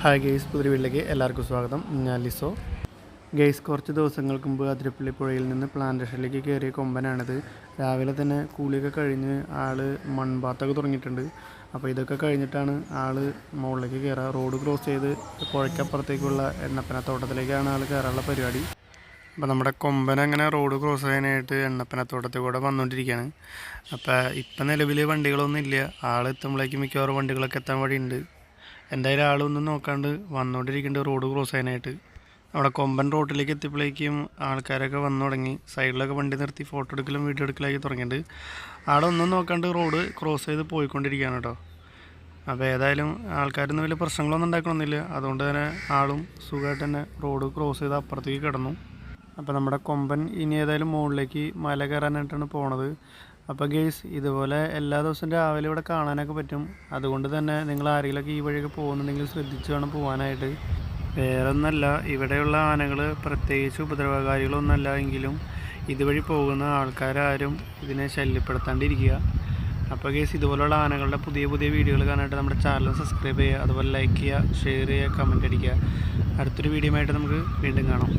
Hi guys പുതിയ വീട്ടിലേക്ക് എല്ലാവർക്കും സ്വാഗതം. ഞാൻ ലിസോ. ഗെയ്സ് കുറച്ച് ദിവസങ്ങൾക്ക് മുമ്പ് അതിരപ്പള്ളി പുഴയിൽ നിന്ന് പ്ലാന്റേഷനിലേക്ക് കയറിയ കൊമ്പനാണിത്. രാവിലെ തന്നെ കൂലിയൊക്കെ കഴിഞ്ഞ് ആൾ മൺപാത്തൊക്കെ തുടങ്ങിയിട്ടുണ്ട് അപ്പോൾ ഇതൊക്കെ കഴിഞ്ഞിട്ടാണ് ആൾ മുകളിലേക്ക് കയറുക. റോഡ് ക്രോസ് ചെയ്ത് പുഴയ്ക്കപ്പുറത്തേക്കുള്ള എണ്ണപ്പന തോട്ടത്തിലേക്കാണ് ആൾ കയറാനുള്ള പരിപാടി. അപ്പോൾ നമ്മുടെ കൊമ്പൻ അങ്ങനെ റോഡ് ക്രോസ് ചെയ്യാനായിട്ട് എണ്ണപ്പനത്തോട്ടത്തിൽ കൂടെ വന്നുകൊണ്ടിരിക്കുകയാണ്. അപ്പോൾ ഇപ്പം നിലവിൽ വണ്ടികളൊന്നും ഇല്ല. ആൾ എത്തുമ്പോഴേക്കും മിക്കവാറും വണ്ടികളൊക്കെ എത്താൻ വഴിയുണ്ട്. എന്തായാലും ആളൊന്നും നോക്കാണ്ട് വന്നുകൊണ്ടിരിക്കുന്നുണ്ട് റോഡ് ക്രോസ് ചെയ്യാനായിട്ട്. അവിടെ കൊമ്പൻ റോഡിലേക്ക് എത്തിയപ്പോഴേക്കും ആൾക്കാരൊക്കെ വന്നു തുടങ്ങി. സൈഡിലൊക്കെ വണ്ടി നിർത്തി ഫോട്ടോ എടുക്കലും വീഡിയോ എടുക്കലാക്കി തുടങ്ങിയിട്ടുണ്ട് ആളൊന്നും നോക്കാണ്ട് റോഡ് ക്രോസ് ചെയ്ത് പോയിക്കൊണ്ടിരിക്കുകയാണ് കേട്ടോ. അപ്പോൾ ഏതായാലും ആൾക്കാരൊന്നും വലിയ പ്രശ്നങ്ങളൊന്നും ഉണ്ടാക്കണമെന്നില്ല. അതുകൊണ്ട് തന്നെ ആളും സുഖമായിട്ട് തന്നെ റോഡ് ക്രോസ് ചെയ്ത് അപ്പുറത്തേക്ക് കിടന്നു. അപ്പോൾ നമ്മുടെ കൊമ്പൻ ഇനി ഏതായാലും മുകളിലേക്ക് മല കയറാനായിട്ടാണ് പോണത്. അപ്പോൾ ഗെയ്സ് ഇതുപോലെ എല്ലാ ദിവസവും രാവിലെ ഇവിടെ കാണാനൊക്കെ പറ്റും. അതുകൊണ്ട് തന്നെ നിങ്ങൾ ആരെങ്കിലുമൊക്കെ ഈ വഴിയൊക്കെ പോകുന്നുണ്ടെങ്കിൽ ശ്രദ്ധിച്ച് വേണം പോകാനായിട്ട് വേറെ ഒന്നല്ല ഇവിടെയുള്ള ആനകൾ പ്രത്യേകിച്ച് ഉപദ്രവകാരികളൊന്നല്ല എങ്കിലും ഇതുവഴി പോകുന്ന ആൾക്കാരാരും ഇതിനെ ശല്യപ്പെടുത്താണ്ടിരിക്കുക. അപ്പോൾ കേസ് ഇതുപോലുള്ള ആനകളുടെ പുതിയ പുതിയ വീഡിയോകൾ കാണാനായിട്ട് നമ്മുടെ ചാനൽ സബ്സ്ക്രൈബ് ചെയ്യുക അതുപോലെ ലൈക്ക് ചെയ്യുക ഷെയർ ചെയ്യുക കമന്റ് അടിക്കുക. അടുത്തൊരു വീഡിയോ നമുക്ക് വീണ്ടും കാണാം.